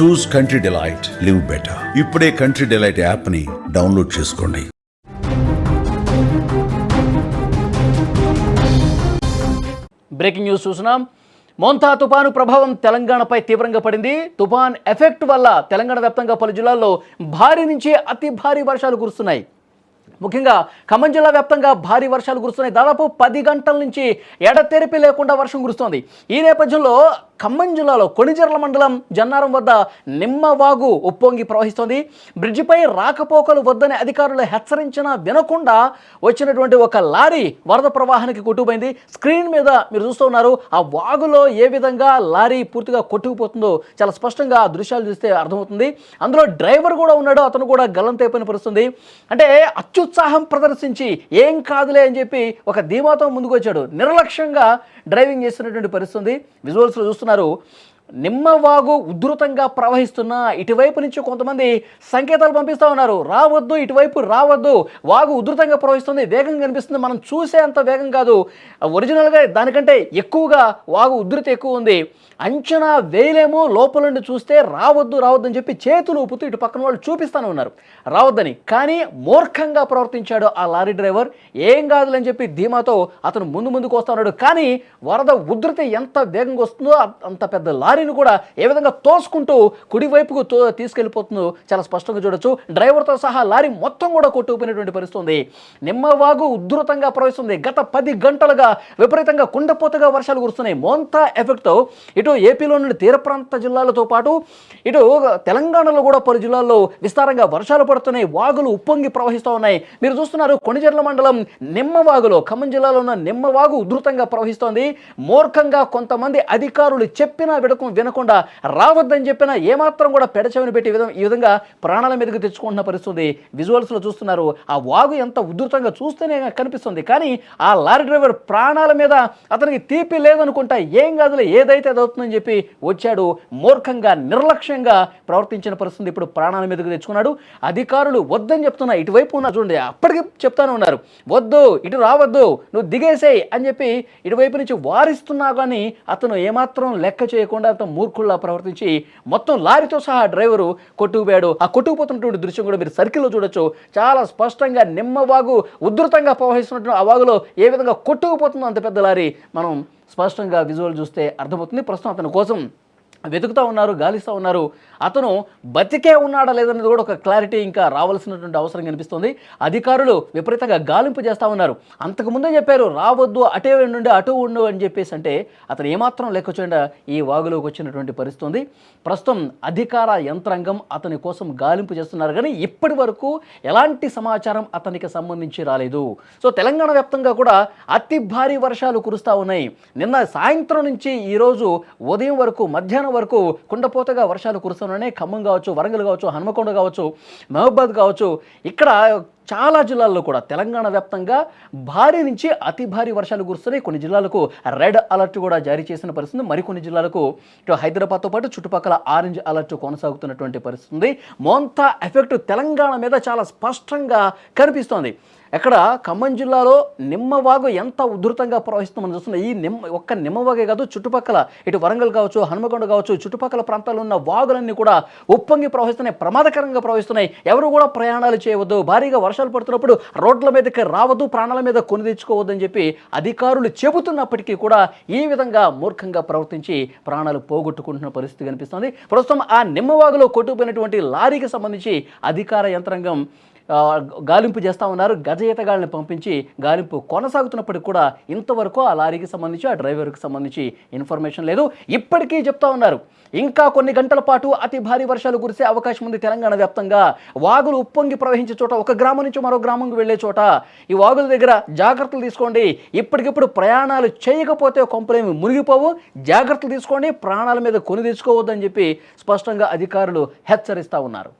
Choose Country Delight live better ఇప్పుడే country delight యాప్ని download చేసుకోండి. బ్రేకింగ్ న్యూస్ చూస్తున్నాం. మోంతా తుపాను ప్రభావం తెలంగాణపై తీవ్రంగా పడింది. తుపాన్ ఎఫెక్ట్ వల్ల తెలంగాణ వ్యాప్తంగా పలు జిల్లాల్లో భారీ నుంచి అతి భారీ వర్షాలు కురుస్తున్నాయి. ముఖ్యంగా ఖమ్మం జిల్లా వ్యాప్తంగా భారీ వర్షాలు కురుస్తున్నాయి. దాదాపు పది గంటల నుంచి ఎడతెరిపి లేకుండా వర్షం కురుస్తోంది. ఈ నేపథ్యంలో ఖమ్మం జిల్లాలో కొణిజర్ల మండలం జన్నారం వద్ద నిమ్మవాగు ఉప్పొంగి ప్రవహిస్తోంది. బ్రిడ్జిపై రాకపోకలు వద్దని అధికారులు హెచ్చరించినా వినకుండా వచ్చినటువంటి ఒక లారీ వరద ప్రవాహానికి కొట్టుకుపోయింది. స్క్రీన్ మీద మీరు చూస్తూ ఉన్నారు ఆ వాగులో ఏ విధంగా లారీ పూర్తిగా కొట్టుకుపోతుందో చాలా స్పష్టంగా ఆ దృశ్యాలు చూస్తే అర్థమవుతుంది. అందులో డ్రైవర్ కూడా ఉన్నాడు అతను కూడా గల్లంతైపోయిన పరుస్తుంది అంటే అత్యుత్సాహం ప్రదర్శించి ఏం కాదులే అని చెప్పి ఒక ధీమాతో ముందుకు వచ్చాడు నిర్లక్ష్యంగా డ్రైవింగ్ చేస్తున్నటువంటి పరిస్థితుంది. విజువల్స్లో చూస్తున్నారు ఉన్నారు నిమ్మవాగు ఉధృతంగా ప్రవహిస్తున్న ఇటువైపు నుంచి కొంతమంది సంకేతాలు పంపిస్తూ ఉన్నారు. రావద్దు ఇటువైపు రావద్దు. వాగు ఉధృతంగా ప్రవహిస్తుంది వేగం కనిపిస్తుంది. మనం చూసే అంత వేగం కాదు. ఒరిజినల్గా దానికంటే ఎక్కువగా వాగు ఉధృతి ఎక్కువ ఉంది. అంచనా వేయలేమో లోపల నుండి చూస్తే రావద్దు రావద్దు అని చెప్పి చేతులు ఊపుతూ ఇటు పక్కన వాళ్ళు చూపిస్తానే ఉన్నారు. రావద్దని. కానీ మూర్ఖంగా ప్రవర్తించాడు ఆ లారీ డ్రైవర్. ఏం కాదులని చెప్పి ధీమాతో అతను ముందు ముందుకు వస్తూ ఉన్నాడు. కానీ వరద ఉధృతి ఎంత వేగంగా వస్తుందో అంత పెద్ద లారీ లారీని కూడా ఏ విధంగా తోసుకుంటూ కుడివైపుకు తో తీసుకెళ్ళిపోతుందో చాలా స్పష్టంగా చూడొచ్చు. డ్రైవర్తో సహా లారీ మొత్తం కూడా కొట్టుకుపోయినటువంటి పరిస్థితి ఉంది. నిమ్మవాగు ఉధృతంగా ప్రవహిస్తుంది. గత పది గంటలుగా విపరీతంగా కుండపోతగా వర్షాలు కురుస్తున్నాయి. మోంతా ఎఫెక్ట్తో ఇటు ఏపీలో నుండి తీర ప్రాంత జిల్లాలతో పాటు ఇటు తెలంగాణలో కూడా పలు జిల్లాల్లో విస్తారంగా వర్షాలు పడుతున్నాయి. వాగులు ఉప్పొంగి ప్రవహిస్తూ ఉన్నాయి. మీరు చూస్తున్నారు కొణిజర్ల మండలం నిమ్మవాగులో. ఖమ్మం జిల్లాలో ఉన్న నిమ్మవాగు ఉధృతంగా ప్రవహిస్తోంది. మూర్ఖంగా కొంతమంది అధికారులు చెప్పినా విడకు వినకుండా రావద్దని చెప్పినా ఏమాత్రం కూడా పెడచెవిని పెట్టి విధం- ఈ విధంగా ప్రాణాల మీదకి తెచ్చుకుంటున్న పరిస్థితి విజువల్స్లో చూస్తున్నారు. ఆ వాగు ఎంత ఉధృతంగా చూస్తేనే కనిపిస్తుంది. కానీ ఆ లారీ డ్రైవర్ ప్రాణాల మీద అతనికి తీపి లేదనుకుంటా ఏం కాదులే ఏదైతే అది అవుతుందని చెప్పి వచ్చాడు. మూర్ఖంగా నిర్లక్ష్యంగా ప్రవర్తించిన పరిస్థితి ఇప్పుడు ప్రాణాల మీదకి తెచ్చుకున్నాడు. అధికారులు వద్దని చెప్తున్నా ఇటువైపు ఉన్న చూడండి. అప్పటికి చెప్తానే ఉన్నారు. వద్దు ఇటు రావద్దు నువ్వు దిగేసేయి అని చెప్పి ఇటువైపు నుంచి వారిస్తున్నా కానీ అతను ఏమాత్రం లెక్క చేయకుండా అతను మూర్ఖుల్లా ప్రవర్తించి మొత్తం లారీతో సహా డ్రైవరు కొట్టుకుపోయాడు. ఆ కొట్టుకుపోతున్నటువంటి దృశ్యం కూడా మీరు సర్కిల్లో చూడొచ్చు. చాలా స్పష్టంగా నిమ్మవాగు ఉధృతంగా ప్రవహిస్తున్నట్టు ఆ వాగులో ఏ విధంగా కొట్టుకుపోతుందో అంత పెద్ద లారీ. మనం స్పష్టంగా విజువల్ చూస్తే అర్థమవుతుంది. ప్రస్తుతం అతని కోసం వెతుకుతూ ఉన్నారు గాలిస్తూ ఉన్నారు. అతను బతికే ఉన్నాడా లేదనేది కూడా ఒక క్లారిటీ ఇంకా రావాల్సినటువంటి అవసరం కనిపిస్తుంది. అధికారులు విపరీతంగా గాలింపు చేస్తూ ఉన్నారు. అంతకుముందే చెప్పారు రావద్దు అటే నుండి అటు ఉండు అని చెప్పేసి అంటే అతను ఏమాత్రం లెక్క ఈ వాగులోకి వచ్చినటువంటి పరిస్థితుంది. ప్రస్తుతం అధికార యంత్రాంగం అతని కోసం గాలింపు చేస్తున్నారు కానీ ఇప్పటి వరకు ఎలాంటి సమాచారం అతనికి సంబంధించి రాలేదు. సో తెలంగాణ వ్యాప్తంగా కూడా అతి భారీ వర్షాలు కురుస్తూ ఉన్నాయి. నిన్న సాయంత్రం నుంచి ఈరోజు ఉదయం వరకు మధ్యాహ్నం వరకు కుండపోతగా వర్షాలు కురుస్తున్నాయి ఖమ్మం కావచ్చు వరంగల్ కావచ్చు హనుమకొండ కావచ్చు మహబాద్ కావచ్చు. ఇక్కడ చాలా జిల్లాల్లో కూడా తెలంగాణ వ్యాప్తంగా భారీ నుంచి అతి భారీ వర్షాలు కురుస్తున్నాయి. కొన్ని జిల్లాలకు రెడ్ అలర్ట్ కూడా జారీ చేసిన పరిస్థితి మరికొన్ని జిల్లాలకు ఇటు హైదరాబాద్తో పాటు చుట్టుపక్కల ఆరెంజ్ అలర్ట్ కొనసాగుతున్నటువంటి పరిస్థితి ఉంది. మోంతా ఎఫెక్ట్ తెలంగాణ మీద చాలా స్పష్టంగా కనిపిస్తోంది. ఎక్కడ ఖమ్మం జిల్లాలో నిమ్మవాగు ఎంత ఉధృతంగా ప్రవహిస్తుందో మనం చూస్తున్నాం. ఈ నిమ్మ ఒక్క నిమ్మవాగే కాదు చుట్టుపక్కల ఇటు వరంగల్ కావచ్చు హనుమకొండ కావచ్చు చుట్టుపక్కల ప్రాంతాల్లో ఉన్న వాగులన్నీ కూడా ఉప్పొంగి ప్రవహిస్తున్నాయి ప్రమాదకరంగా ప్రవహిస్తున్నాయి. ఎవరు కూడా ప్రయాణాలు చేయవద్దు. భారీగా వర్షాలు పడుతున్నప్పుడు రోడ్ల మీదకి రావద్దు ప్రాణాల మీద కొని తెచ్చుకోవద్దని చెప్పి అధికారులు చెబుతున్నప్పటికీ కూడా ఈ విధంగా మూర్ఖంగా ప్రవర్తించి ప్రాణాలు పోగొట్టుకుంటున్న పరిస్థితి కనిపిస్తుంది. ప్రస్తుతం ఆ నిమ్మవాగులో కొట్టుకుపోయినటువంటి లారీకి సంబంధించి అధికార యంత్రాంగం గాలింపు చేస్తూ ఉన్నారు. గజ ఈతగాళ్ళని పంపించి గాలింపు కొనసాగుతున్నప్పటికీ కూడా ఇంతవరకు ఆ లారీకి సంబంధించి ఆ డ్రైవర్కి సంబంధించి ఇన్ఫర్మేషన్ లేదు. ఇప్పటికీ చెప్తా ఉన్నారు. ఇంకా కొన్ని గంటల పాటు అతి భారీ వర్షాలు కురిసే అవకాశం ఉంది తెలంగాణ వ్యాప్తంగా. వాగులు ఉప్పొంగి ప్రవహించే చోట ఒక గ్రామం నుంచి మరో గ్రామంకి వెళ్ళే చోట ఈ వాగుల దగ్గర జాగ్రత్తలు తీసుకోండి. ఇప్పటికిప్పుడు ప్రయాణాలు చేయకపోతే కొంపలేమి మునిగిపోవు. జాగ్రత్తలు తీసుకోండి. ప్రాణాల మీద కొని తెచ్చుకోవద్దని చెప్పి స్పష్టంగా అధికారులు హెచ్చరిస్తూ ఉన్నారు.